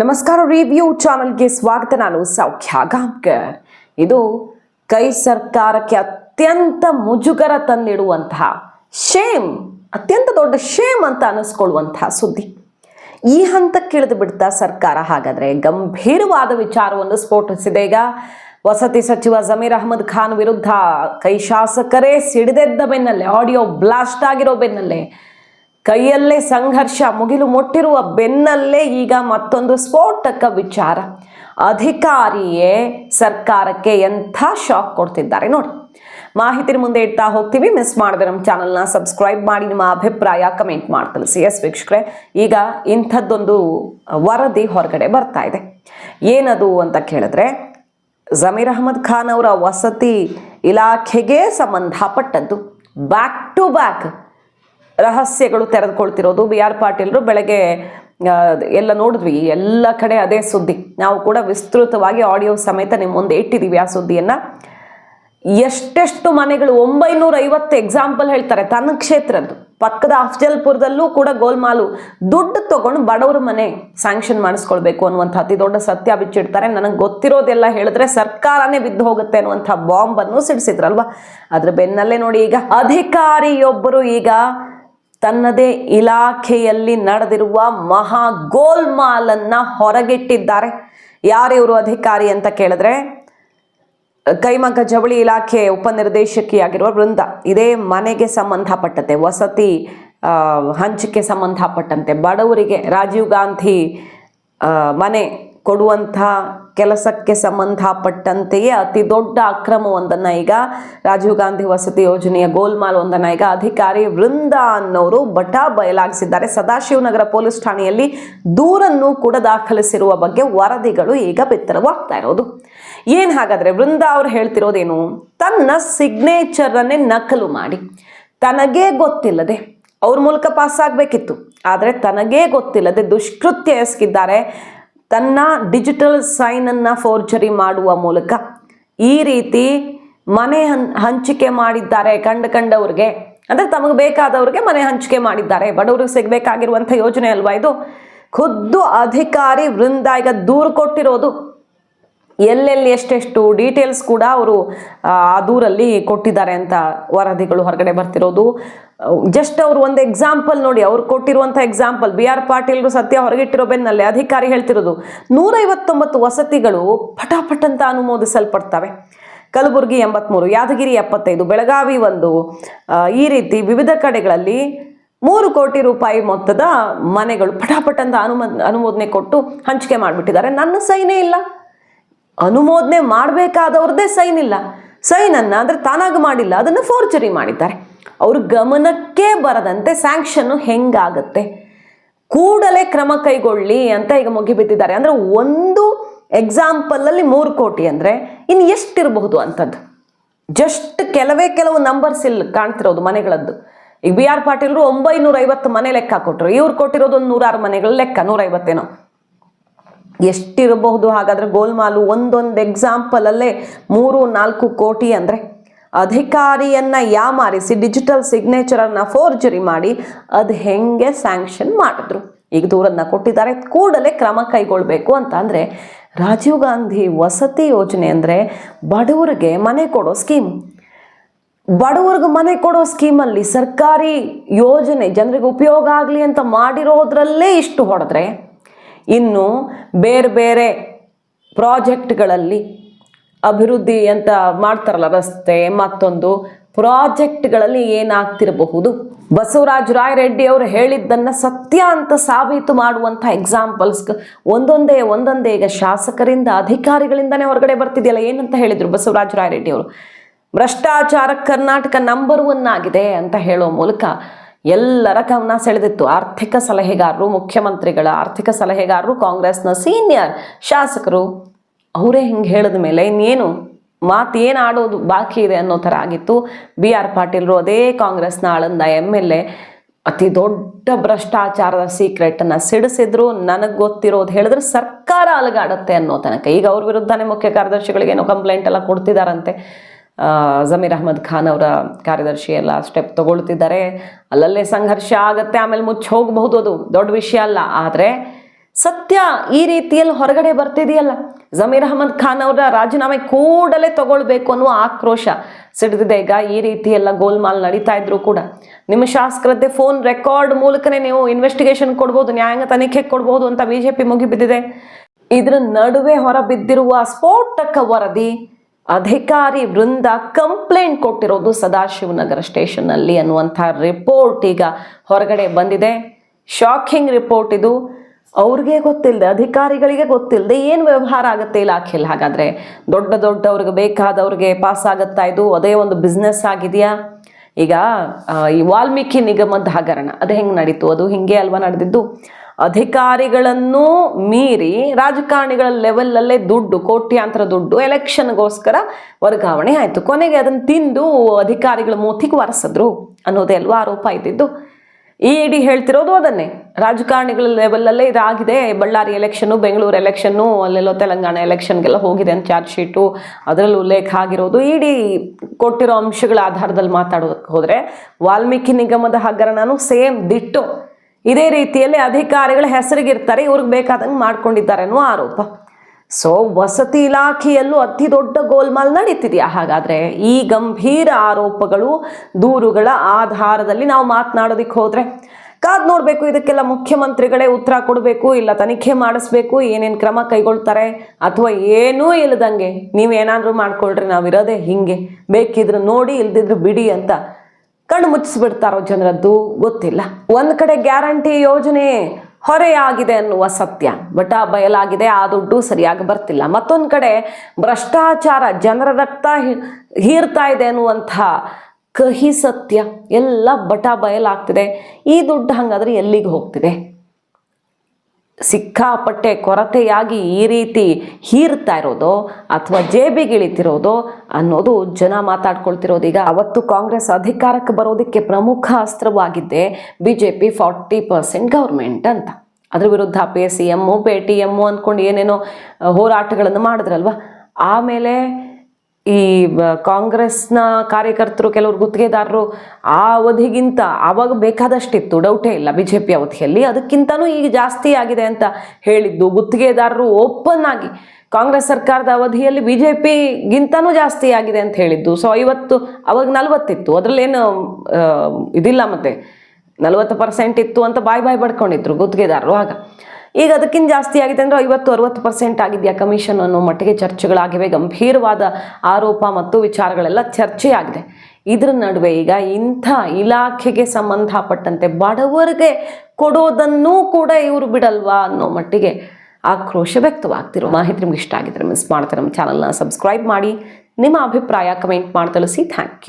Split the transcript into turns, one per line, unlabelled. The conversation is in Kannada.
ನಮಸ್ಕಾರ ರಿವ್ಯೂ ಚಾನಲ್ಗೆ ಸ್ವಾಗತ. ನಾನು ಸೌಖ್ಯ ಗಾಂಕರ್ ಇದು ಕೈ ಸರ್ಕಾರಕ್ಕೆ ಅತ್ಯಂತ ಮುಜುಗರ ತಂದಿಡುವಂತಹ ಶೇಮ್ ಅತ್ಯಂತ ದೊಡ್ಡ ಶೇಮ್ ಅಂತ ಅನಿಸ್ಕೊಳ್ಳುವಂತಹ ಸುದ್ದಿ. ಈ ಹಂತಕ್ಕೆ ಇಳಿದು ಬಿಡ್ತಾ ಸರ್ಕಾರ ಹಾಗಾದ್ರೆ ಗಂಭೀರವಾದ ವಿಚಾರವನ್ನು ಸ್ಫೋಟಿಸಿದೆ. ಈಗ ವಸತಿ ಸಚಿವ ಜಮೀರ್ ಅಹಮದ್ ಖಾನ್ ವಿರುದ್ಧ ಕೈ ಶಾಸಕರೇ ಸಿಡಿದೆದ್ದ ಬೆನ್ನಲ್ಲೇ ಆಡಿಯೋ ಬ್ಲಾಸ್ಟ್ ಆಗಿರೋ ಬೆನ್ನಲ್ಲೇ ಕೈಯಲ್ಲೇ ಸಂಘರ್ಷ, ಮುಗಿಲು ಮುಟ್ಟಿರುವ ಬೆನ್ನಲ್ಲೇ ಈಗ ಮತ್ತೊಂದು ಸ್ಫೋಟಕ ವಿಚಾರ. ಅಧಿಕಾರಿಯೇ ಸರ್ಕಾರಕ್ಕೆ ಎಂಥ ಶಾಕ್ ಕೊಡ್ತಿದ್ದಾರೆ ನೋಡಿ. ಮಾಹಿತಿ ಮುಂದೆ ಇಡ್ತಾ ಹೋಗ್ತೀವಿ. ಮಿಸ್ ಮಾಡಿದ್ರೆ ನಮ್ಮ ಚಾನಲ್ನ ಸಬ್ಸ್ಕ್ರೈಬ್ ಮಾಡಿ, ನಿಮ್ಮ ಅಭಿಪ್ರಾಯ ಕಮೆಂಟ್ ಮಾಡಿ ತಿಳಿಸಿ. ಎಸ್ ವೀಕ್ಷಕರೇ, ಈಗ ಇಂಥದ್ದೊಂದು ವರದಿ ಹೊರಗಡೆ ಬರ್ತಾ ಇದೆ. ಏನದು ಅಂತ ಕೇಳಿದ್ರೆ, ಜಮೀರ್ ಅಹಮದ್ ಖಾನ್ ಅವರ ವಸತಿ ಇಲಾಖೆಗೆ ಸಂಬಂಧಪಟ್ಟದ್ದು. ಬ್ಯಾಕ್ ಟು ಬ್ಯಾಕ್ ರಹಸ್ಯಗಳು ತೆರೆದುಕೊಳ್ತಿರೋದು. ಬಿ ಆರ್ ಪಾಟೀಲ್ರು ಬೆಳಗ್ಗೆ ಎಲ್ಲ ನೋಡಿದ್ವಿ. ಎಲ್ಲ ಕಡೆ ಅದೇ ಸುದ್ದಿ. ನಾವು ಕೂಡ ವಿಸ್ತೃತವಾಗಿ ಆಡಿಯೋ ಸಮೇತ ನಿಮ್ಮ ಮುಂದೆ ಇಟ್ಟಿದ್ದೀವಿ ಆ ಸುದ್ದಿಯನ್ನು. ಎಷ್ಟೆಷ್ಟು ಮನೆಗಳು ಒಂಬೈನೂರ ಐವತ್ತು ಎಕ್ಸಾಂಪಲ್ ಹೇಳ್ತಾರೆ ತನ್ನ ಕ್ಷೇತ್ರದ್ದು. ಪಕ್ಕದ ಅಫ್ಜಲ್ಪುರದಲ್ಲೂ ಕೂಡ ಗೋಲ್ಮಾಲು ದುಡ್ಡು ತಗೊಂಡು ಬಡವ್ರ ಮನೆ ಸ್ಯಾಂಕ್ಷನ್ ಮಾಡಿಸ್ಕೊಳ್ಬೇಕು ಅನ್ನುವಂಥ ಅತಿ ದೊಡ್ಡ ಸತ್ಯ ಬಿಚ್ಚಿಡ್ತಾರೆ. ನನಗೆ ಗೊತ್ತಿರೋದೆಲ್ಲ ಹೇಳಿದ್ರೆ ಸರ್ಕಾರನೇ ಬಿದ್ದು ಹೋಗುತ್ತೆ ಅನ್ನುವಂಥ ಬಾಂಬನ್ನು ಸಿಡಿಸಿದ್ರಲ್ವಾ? ಅದ್ರ ಬೆನ್ನಲ್ಲೇ ನೋಡಿ ಈಗ ಅಧಿಕಾರಿಯೊಬ್ಬರು ಈಗ ತನ್ನದೇ ಇಲಾಖೆಯಲ್ಲಿ ನಡೆದಿರುವ ಮಹಾ ಗೋಲ್ಮಾಲನ್ನ ಹೊರಗಿಟ್ಟಿದ್ದಾರೆ. ಯಾರಿವರು ಅಧಿಕಾರಿ ಅಂತ ಕೇಳಿದ್ರೆ, ಕೈಮಗ್ಗ ಜವಳಿ ಇಲಾಖೆ ಉಪನಿರ್ದೇಶಕಿಯಾಗಿರುವ ವೃಂದ. ಇದೇ ಮನೆಗೆ ಸಂಬಂಧಪಟ್ಟಂತೆ, ವಸತಿ ಹಂಚಿಕೆ ಸಂಬಂಧಪಟ್ಟಂತೆ ಬಡವರಿಗೆ ರಾಜೀವ್ ಗಾಂಧಿ ಮನೆ ಕೊಡುವಂಥ ಕೆಲಸಕ್ಕೆ ಸಂಬಂಧಪಟ್ಟಂತೆಯೇ ಅತಿ ದೊಡ್ಡ ಅಕ್ರಮವೊಂದನ್ನು ಈಗ ರಾಜೀವ್ ಗಾಂಧಿ ವಸತಿ ಯೋಜನೆಯ ಗೋಲ್ಮಾಲ್ ಒಂದನ್ನು ಈಗ ಅಧಿಕಾರಿ ವೃಂದ ಅನ್ನೋರು ಬಟ ಬಯಲಾಗಿಸಿದ್ದಾರೆ. ಸದಾಶಿವನಗರ ಪೊಲೀಸ್ ಠಾಣೆಯಲ್ಲಿ ದೂರನ್ನು ಕೂಡ ದಾಖಲಿಸಿರುವ ಬಗ್ಗೆ ವರದಿಗಳು ಈಗ ಬಿತ್ತರವಾಗ್ತಾ ಇರೋದು. ಏನು ಹಾಗಾದ್ರೆ ವೃಂದ ಅವ್ರು ಹೇಳ್ತಿರೋದೇನು? ತನ್ನ ಸಿಗ್ನೇಚರನ್ನೇ ನಕಲು ಮಾಡಿ. ತನಗೇ ಗೊತ್ತಿಲ್ಲದೆ, ಅವ್ರ ಮೂಲಕ ಪಾಸ್ ಆಗಬೇಕಿತ್ತು. ಆದರೆ ತನಗೇ ಗೊತ್ತಿಲ್ಲದೆ ದುಷ್ಕೃತ್ಯ ಎಸಗಿದ್ದಾರೆ. ತನ್ನ ಡಿಜಿಟಲ್ ಸೈನನ್ನು ಫೋರ್ಜರಿ ಮಾಡುವ ಮೂಲಕ ಈ ರೀತಿ ಮನೆ ಹಂಚಿಕೆ ಮಾಡಿದ್ದಾರೆ ಕಂಡು ಕಂಡವ್ರಿಗೆ. ಅಂದರೆ ತಮಗೆ ಬೇಕಾದವ್ರಿಗೆ ಮನೆ ಹಂಚಿಕೆ ಮಾಡಿದ್ದಾರೆ. ಬಡವ್ರಿಗೆ ಸಿಗಬೇಕಾಗಿರುವಂಥ ಯೋಜನೆ ಅಲ್ವಾ ಇದು? ಖುದ್ದು ಅಧಿಕಾರಿ ವೃಂದ ಈಗ ದೂರು ಕೊಟ್ಟಿರೋದು. ಎಲ್ಲೆಲ್ಲಿ ಎಷ್ಟೆಷ್ಟು ಡೀಟೇಲ್ಸ್ ಕೂಡ ಅವರು, ಆ ದೂರಲ್ಲಿ ಕೊಟ್ಟಿದ್ದಾರೆ ಅಂತ ವರದಿಗಳು ಹೊರಗಡೆ ಬರ್ತಿರೋದು. ಜಸ್ಟ್ ಅವರು ಒಂದು ಎಕ್ಸಾಂಪಲ್ ನೋಡಿ, ಅವ್ರು ಕೊಟ್ಟಿರುವಂಥ ಎಕ್ಸಾಂಪಲ್ ಬಿ ಆರ್ ಪಾಟೀಲ್ರು ಸತ್ಯ ಹೊರಗಿಟ್ಟಿರೋ ಬೆನ್ನಲ್ಲೇ ಅಧಿಕಾರಿ ಹೇಳ್ತಿರೋದು, ನೂರೈವತ್ತೊಂಬತ್ತು ವಸತಿಗಳು ಪಟಾಪಟ್ ಅಂತ ಅನುಮೋದಿಸಲ್ಪಡ್ತವೆ. ಕಲಬುರಗಿ ಎಂಬತ್ಮೂರು, ಯಾದಗಿರಿ ಎಪ್ಪತ್ತೈದು, ಬೆಳಗಾವಿ ಒಂದು ಈ ರೀತಿ ವಿವಿಧ ಕಡೆಗಳಲ್ಲಿ ಮೂರು ಕೋಟಿ ರೂಪಾಯಿ ಮೊತ್ತದ ಮನೆಗಳು ಪಟಾಪಟ್ ಅಂತ ಅನುಮೋದ ಅನುಮೋದನೆ ಕೊಟ್ಟು ಹಂಚಿಕೆ ಮಾಡಿಬಿಟ್ಟಿದ್ದಾರೆ. ನನ್ನ ಸೈನೇ ಇಲ್ಲ. ಅನುಮೋದನೆ ಮಾಡಬೇಕಾದವ್ರದ್ದೇ ಸೈನ್ ಇಲ್ಲ. ಸೈನನ್ನು ಅಂದರೆ ತಾನಾಗಿ ಮಾಡಿಲ್ಲ, ಅದನ್ನು ಫೋರ್ಜರಿ ಮಾಡಿದ್ದಾರೆ. ಅವ್ರ ಗಮನಕ್ಕೆ ಬರದಂತೆ ಸ್ಯಾಂಕ್ಷನ್ನು ಹೆಂಗಾಗತ್ತೆ? ಕೂಡಲೇ ಕ್ರಮ ಕೈಗೊಳ್ಳಿ ಅಂತ ಈಗ ಮುಗಿಬಿದ್ದಿದ್ದಾರೆ ಅಂದರೆ ಒಂದು ಎಕ್ಸಾಂಪಲಲ್ಲಿ ಮೂರು ಕೋಟಿ ಅಂದರೆ ಇನ್ನು ಎಷ್ಟಿರಬಹುದು ಅಂಥದ್ದು ಜಸ್ಟ್ ಕೆಲವೇ ಕೆಲವು ನಂಬರ್ಸ್ ಇಲ್ಲಿ ಕಾಣ್ತಿರೋದು ಮನೆಗಳದ್ದು. ಈಗ ಬಿ ಆರ್ ಪಾಟೀಲ್ರು ಒಂಬೈನೂರ ಐವತ್ತು ಮನೆ ಲೆಕ್ಕ ಕೊಟ್ಟರು ಇವ್ರು ಕೊಟ್ಟಿರೋದು ಒಂದು ನೂರಾರು ಮನೆಗಳು ಲೆಕ್ಕ, ನೂರೈವತ್ತೇನೋ. ಎಷ್ಟಿರಬಹುದು? ಹಾಗಾದರೆ ಗೋಲ್ಮಾಲು ಒಂದೊಂದು ಎಕ್ಸಾಂಪಲಲ್ಲೇ ಮೂರು, ನಾಲ್ಕು ಕೋಟಿ ಅಂದರೆ ಅಧಿಕಾರಿಯನ್ನ ಯಾಮಾರಿಸಿ ಡಿಜಿಟಲ್ ಸಿಗ್ನೇಚರನ್ನು ಫೋರ್ಜರಿ ಮಾಡಿ ಅದು ಹೆಂಗೆ ಸ್ಯಾಂಕ್ಷನ್ ಮಾಡಿದ್ರು? ಈಗ ದೂರನ್ನ ಕೊಟ್ಟಿದ್ದಾರೆ. ಕೂಡಲೇ ಕ್ರಮ ಕೈಗೊಳ್ಳಬೇಕು ಅಂತ ಅಂದರೆ ರಾಜೀವ್ ಗಾಂಧಿ ವಸತಿ ಯೋಜನೆ ಅಂದರೆ ಬಡವರಿಗೆ ಮನೆ ಕೊಡೋ ಸ್ಕೀಮ್ ಬಡವರಿಗೆ ಮನೆ ಕೊಡೋ ಸ್ಕೀಮಲ್ಲಿ ಸರ್ಕಾರಿ ಯೋಜನೆ ಜನರಿಗೆ ಉಪಯೋಗ ಆಗಲಿ ಅಂತ ಮಾಡಿರೋದ್ರಲ್ಲೇ ಇಷ್ಟು ಹೊಡೆದ್ರೆ ಇನ್ನು ಬೇರೆ ಬೇರೆ ಪ್ರಾಜೆಕ್ಟ್ಗಳಲ್ಲಿ ಅಭಿವೃದ್ಧಿ ಅಂತ ಮಾಡ್ತಾರಲ್ಲ ರಸ್ತೆ ಮತ್ತೊಂದು ಪ್ರಾಜೆಕ್ಟ್ಗಳಲ್ಲಿ ಏನಾಗ್ತಿರಬಹುದು? ಬಸವರಾಜ ರಾಯರೆಡ್ಡಿ ಅವರು ಹೇಳಿದ್ದನ್ನು ಸತ್ಯ ಅಂತ ಸಾಬೀತು ಮಾಡುವಂಥ ಎಕ್ಸಾಂಪಲ್ಸ್ ಒಂದೊಂದೇ ಒಂದೊಂದೇ ಈಗ ಶಾಸಕರಿಂದ, ಅಧಿಕಾರಿಗಳಿಂದನೇ ಹೊರಗಡೆ ಬರ್ತಿದೆಯಲ್ಲ, ಏನಂತ ಹೇಳಿದರು ಬಸವರಾಜ ರಾಯರೆಡ್ಡಿ ಅವರು? ಭ್ರಷ್ಟಾಚಾರ ಕರ್ನಾಟಕ ನಂಬರ್ ಒನ್ ಆಗಿದೆ ಅಂತ ಹೇಳೋ ಮೂಲಕ ಎಲ್ಲರ ಗಮನ ಸೆಳೆದಿತ್ತು. ಆರ್ಥಿಕ ಸಲಹೆಗಾರರು, ಮುಖ್ಯಮಂತ್ರಿಗಳ ಆರ್ಥಿಕ ಸಲಹೆಗಾರರು, ಕಾಂಗ್ರೆಸ್ನ ಸೀನಿಯರ್ ಶಾಸಕರು, ಅವರೇ ಹಿಂಗೆ ಹೇಳಿದ ಮೇಲೆ ಇನ್ನೇನು ಮಾತು ಏನು ಆಡೋದು ಬಾಕಿ ಇದೆ ಅನ್ನೋ ಥರ ಆಗಿತ್ತು. ಬಿ ಆರ್ ಪಾಟೀಲ್ರು ಅದೇ ಕಾಂಗ್ರೆಸ್ನ ಆಳಂದ ಎಂ ಎಲ್ ಎ ಅತಿ ದೊಡ್ಡ ಭ್ರಷ್ಟಾಚಾರದ ಸೀಕ್ರೆಟನ್ನು ಸಿಡಿಸಿದ್ರು. ನನಗೆ ಗೊತ್ತಿರೋದು ಹೇಳಿದ್ರೆ ಸರ್ಕಾರ ಅಲಗಾಡುತ್ತೆ ಅನ್ನೋ ತನಕ. ಈಗ ಅವ್ರ ವಿರುದ್ಧನೇ ಮುಖ್ಯ ಕಾರ್ಯದರ್ಶಿಗಳಿಗೇನೋ ಕಂಪ್ಲೇಂಟ್ ಎಲ್ಲ ಕೊಡ್ತಿದಾರಂತೆ. ಜಮೀರ್ ಅಹಮದ್ ಖಾನ್ ಅವರ ಕಾರ್ಯದರ್ಶಿ ಎಲ್ಲ ಸ್ಟೆಪ್ ತಗೊಳ್ತಿದ್ದಾರೆ. ಅಲ್ಲಲ್ಲೇ ಸಂಘರ್ಷ ಆಗುತ್ತೆ, ಆಮೇಲೆ ಮುಚ್ಚಿ ಹೋಗಬಹುದು ಅದು. ದೊಡ್ಡ ವಿಷಯ ಅಲ್ಲ. ಆದರೆ ಸತ್ಯ ಈ ರೀತಿಯಲ್ಲಿ ಹೊರಗಡೆ ಬರ್ತಿದೆಯಲ್ಲ. ಜಮೀರ್ ಅಹಮದ್ ಖಾನ್ ಅವರ ರಾಜೀನಾಮೆ ಕೂಡಲೇ ತಗೊಳ್ಬೇಕು ಅನ್ನುವ ಆಕ್ರೋಶ ಸಿಡಿದಿದೆ. ಈಗ ಈ ರೀತಿ ಎಲ್ಲ ಗೋಲ್ಮಾಲ್ ನಡೀತಾ ಇದ್ರು ಕೂಡ. ನಿಮ್ಮ ಶಾಸಕರದ್ದೇ ಫೋನ್ ರೆಕಾರ್ಡ್ ಮೂಲಕನೇ ನೀವು ಇನ್ವೆಸ್ಟಿಗೇಷನ್ ಕೊಡ್ಬೋದು, ನ್ಯಾಯಾಂಗ ತನಿಖೆ ಕೊಡ್ಬೋದು ಅಂತ ಬಿಜೆಪಿ ಮುಗಿಬಿದ್ದಿದೆ. ಇದ್ರ ನಡುವೆ ಹೊರಬಿದ್ದಿರುವ ಸ್ಫೋಟಕ ವರದಿ ಅಧಿಕಾರಿ ವೃಂದ ಕಂಪ್ಲೇಂಟ್ ಕೊಟ್ಟಿರೋದು ಸದಾಶಿವನಗರ ಸ್ಟೇಷನ್ನಲ್ಲಿ ಅನ್ನುವಂಥ ರಿಪೋರ್ಟ್ ಈಗ ಹೊರಗಡೆ ಬಂದಿದೆ. ಶಾಕಿಂಗ್ ರಿಪೋರ್ಟ್ ಇದು. ಅವ್ರಿಗೆ ಗೊತ್ತಿಲ್ಲದೆ ಅಧಿಕಾರಿಗಳಿಗೆ ಗೊತ್ತಿಲ್ಲದೆ ಏನು ವ್ಯವಹಾರ ಆಗುತ್ತೆ ಇಲಾಖೆಯಲ್ಲಿ? ಹಾಗಾದರೆ ದೊಡ್ಡ ದೊಡ್ಡವ್ರಿಗೆ ಬೇಕಾದವ್ರಿಗೆ ಪಾಸ್ ಆಗುತ್ತಾ ಇದು? ಅದೇ ಒಂದು ಬಿಸ್ನೆಸ್ ಆಗಿದೆಯಾ? ಈಗ ಈ ವಾಲ್ಮೀಕಿ ನಿಗಮದ ಹಗರಣ, ಅದು ಹೆಂಗೆ ನಡೀತು? ಅದು ಹಿಂಗೆ ಅಲ್ವಾ ನಡೆದಿದ್ದು? ಅಧಿಕಾರಿಗಳನ್ನು ಮೀರಿ ರಾಜಕಾರಣಿಗಳ ಲೆವೆಲಲ್ಲೇ ದುಡ್ಡು, ಕೋಟ್ಯಾಂತರ ದುಡ್ಡು ಎಲೆಕ್ಷನ್ಗೋಸ್ಕರ ವರ್ಗಾವಣೆ ಆಯಿತು. ಕೊನೆಗೆ ಅದನ್ನು ತಿಂದು ಅಧಿಕಾರಿಗಳ ಮೂತಿಗೆ ಒರೆಸಿದ್ರು ಅನ್ನೋದೇ ಅಲ್ವಾ ಆರೋಪ ಇದ್ದಿದ್ದು? ಇ ಡಿ ಹೇಳ್ತಿರೋದು ಅದನ್ನೇ. ರಾಜಕಾರಣಿಗಳ ಲೆವೆಲಲ್ಲೇ ಇದಾಗಿದೆ. ಬಳ್ಳಾರಿ ಎಲೆಕ್ಷನ್ನು ಬೆಂಗಳೂರು ಎಲೆಕ್ಷನ್ನು ಅಲ್ಲೆಲ್ಲೋ ತೆಲಂಗಾಣ ಎಲೆಕ್ಷನ್ಗೆಲ್ಲ ಹೋಗಿದೆ ಅಂತ ಚಾರ್ಜ್ ಶೀಟು ಅದರಲ್ಲಿ ಉಲ್ಲೇಖ ಆಗಿರೋದು. ಇಡಿ ಕೊಟ್ಟಿರೋ ಅಂಶಗಳ ಆಧಾರದಲ್ಲಿ ಮಾತಾಡೋದಕ್ಕೆ ಹೋದರೆ ವಾಲ್ಮೀಕಿ ನಿಗಮದ ಹಗರಣನೂ ಸೇಮ್ ದಿಟ್ಟು. ಇದೇ ರೀತಿಯಲ್ಲಿ ಅಧಿಕಾರಿಗಳ ಹೆಸರಿಗಿರ್ತಾರೆ, ಇವ್ರಿಗೆ ಬೇಕಾದಂಗೆ ಮಾಡ್ಕೊಂಡಿದ್ದಾರೆ ಅನ್ನೋ ಆರೋಪ. ಸೊ ವಸತಿ ಇಲಾಖೆಯಲ್ಲೂ ಅತಿ ದೊಡ್ಡ ಗೋಲ್ಮಾಲ್ ನಡೀತಿದೆಯಾ? ಹಾಗಾದ್ರೆ ಈ ಗಂಭೀರ ಆರೋಪಗಳು ದೂರುಗಳ ಆಧಾರದಲ್ಲಿ ನಾವು ಮಾತನಾಡೋದಕ್ಕೆ ಹೋದರೆ ಕಾದ್ ನೋಡಬೇಕು, ಇದಕ್ಕೆಲ್ಲ ಮುಖ್ಯಮಂತ್ರಿಗಳೇ ಉತ್ತರ ಕೊಡಬೇಕು, ಇಲ್ಲ ತನಿಖೆ ಮಾಡಿಸ್ಬೇಕು, ಏನೇನು ಕ್ರಮ ಕೈಗೊಳ್ತಾರೆ, ಅಥವಾ ಏನೂ ಇಲ್ಲದಂಗೆ ನೀವೇನಾದರೂ ಮಾಡ್ಕೊಳ್ರಿ, ನಾವಿರೋದೇ ಹಿಂಗೆ, ಬೇಕಿದ್ರೆ ನೋಡಿ, ಇಲ್ದಿದ್ರೆ ಬಿಡಿ ಅಂತ ಕಣ್ಣು ಮುಚ್ಚಿಸ್ಬಿಡ್ತಾರೋ ಜನರದ್ದು ಗೊತ್ತಿಲ್ಲ. ಒಂದು ಕಡೆ ಗ್ಯಾರಂಟಿ ಯೋಜನೆ ಹೊರೆಯಾಗಿದೆ ಅನ್ನುವ ಸತ್ಯ. ಬಟ ಬಯಲಾಗಿದೆ ಆ ದುಡ್ಡು ಸರಿಯಾಗಿ ಬರ್ತಿಲ್ಲ. ಮತ್ತೊಂದು ಕಡೆ ಭ್ರಷ್ಟಾಚಾರ, ಜನರ ರಕ್ತ ಹೀರ್ತಾ ಇದೆ ಅನ್ನುವಂಥ ಕಹಿ ಸತ್ಯ ಎಲ್ಲ ಬಟ ಬಯಲಾಗ್ತಿದೆ. ಈ ದುಡ್ಡು ಹಂಗಾದ್ರೆ ಎಲ್ಲಿಗೆ ಹೋಗ್ತಿದೆ? ಸಿಕ್ಕಾಪಟ್ಟೆ ಕೊರತೆಯಾಗಿ ಈ ರೀತಿ ಹೀರ್ತಾ ಇರೋದು ಅಥವಾ ಜೇಬಿಗಿಳಿತಿರೋದು ಅನ್ನೋದು ಜನ ಮಾತಾಡ್ಕೊಳ್ತಿರೋದು. ಈಗ ಅವತ್ತು ಕಾಂಗ್ರೆಸ್ ಅಧಿಕಾರಕ್ಕೆ ಬರೋದಕ್ಕೆ ಪ್ರಮುಖ ಅಸ್ತ್ರವಾಗಿದ್ದೆ B J P forty percent government ಅಂತ. ಅದ್ರ ವಿರುದ್ಧ P S C M Paytm ಅಂದ್ಕೊಂಡು ಏನೇನೋ ಹೋರಾಟಗಳನ್ನು ಮಾಡಿದ್ರಲ್ವ? ಆಮೇಲೆ ಈ ಕಾಂಗ್ರೆಸ್ನ ಕಾರ್ಯಕರ್ತರು, ಕೆಲವರು ಗುತ್ತಿಗೆದಾರರು ಆ ಅವಧಿಗಿಂತ ಆವಾಗ ಬೇಕಾದಷ್ಟಿತ್ತು, ಡೌಟೇ ಇಲ್ಲ ಬಿ ಜೆ ಪಿ ಅವಧಿಯಲ್ಲಿ. ಅದಕ್ಕಿಂತನೂ ಈಗ ಜಾಸ್ತಿ ಆಗಿದೆ ಅಂತ ಹೇಳಿದ್ದು. ಗುತ್ತಿಗೆದಾರರು ಓಪನ್ ಆಗಿ ಕಾಂಗ್ರೆಸ್ ಸರ್ಕಾರದ ಅವಧಿಯಲ್ಲಿ ಬಿ ಜೆ ಪಿಗಿಂತನೂ ಜಾಸ್ತಿ ಆಗಿದೆ ಅಂತ ಹೇಳಿದ್ದು. ಸೊ, ಐವತ್ತು, ಅವಾಗ ನಲವತ್ತಿತ್ತು. ಅದರಲ್ಲೇನು ಇದಿಲ್ಲ ಮತ್ತೆ. ನಲವತ್ತು ಪರ್ಸೆಂಟ್ ಇತ್ತು ಅಂತ ಬಾಯ್ ಬಾಯ್ ಪಡ್ಕೊಂಡಿದ್ರು ಗುತ್ತಿಗೆದಾರರು ಆಗ. ಈಗ ಅದಕ್ಕಿಂತ ಜಾಸ್ತಿ ಆಗಿದೆ ಅಂದರೆ ಐವತ್ತು, ಅರವತ್ತು ಪರ್ಸೆಂಟ್ ಆಗಿದೆಯಾ ಕಮಿಷನ್ ಅನ್ನೋ ಮಟ್ಟಿಗೆ ಚರ್ಚೆಗಳಾಗಿವೆ. ಗಂಭೀರವಾದ ಆರೋಪ ಮತ್ತು ವಿಚಾರಗಳೆಲ್ಲ ಚರ್ಚೆಯಾಗಿದೆ. ಇದ್ರ ನಡುವೆ ಈಗ ಇಂಥ ಇಲಾಖೆಗೆ ಸಂಬಂಧಪಟ್ಟಂತೆ ಬಡವರಿಗೆ ಕೊಡೋದನ್ನೂ ಕೂಡ ಇವರು ಬಿಡಲ್ವಾ ಅನ್ನೋ ಮಟ್ಟಿಗೆ ಆಕ್ರೋಶ ವ್ಯಕ್ತವಾಗ್ತಿರೋ ಮಾಹಿತಿ ನಿಮ್ಗೆ ಇಷ್ಟ ಆಗಿದ್ರೆ ಮಿಸ್ ಮಾಡ್ತಾರೆ ನಮ್ಮ ಚಾನಲ್ನ ಸಬ್ಸ್ಕ್ರೈಬ್ ಮಾಡಿ. ನಿಮ್ಮ ಅಭಿಪ್ರಾಯ ಕಮೆಂಟ್ ಮಾಡಿ ತಿಳಿಸಿ. Thank you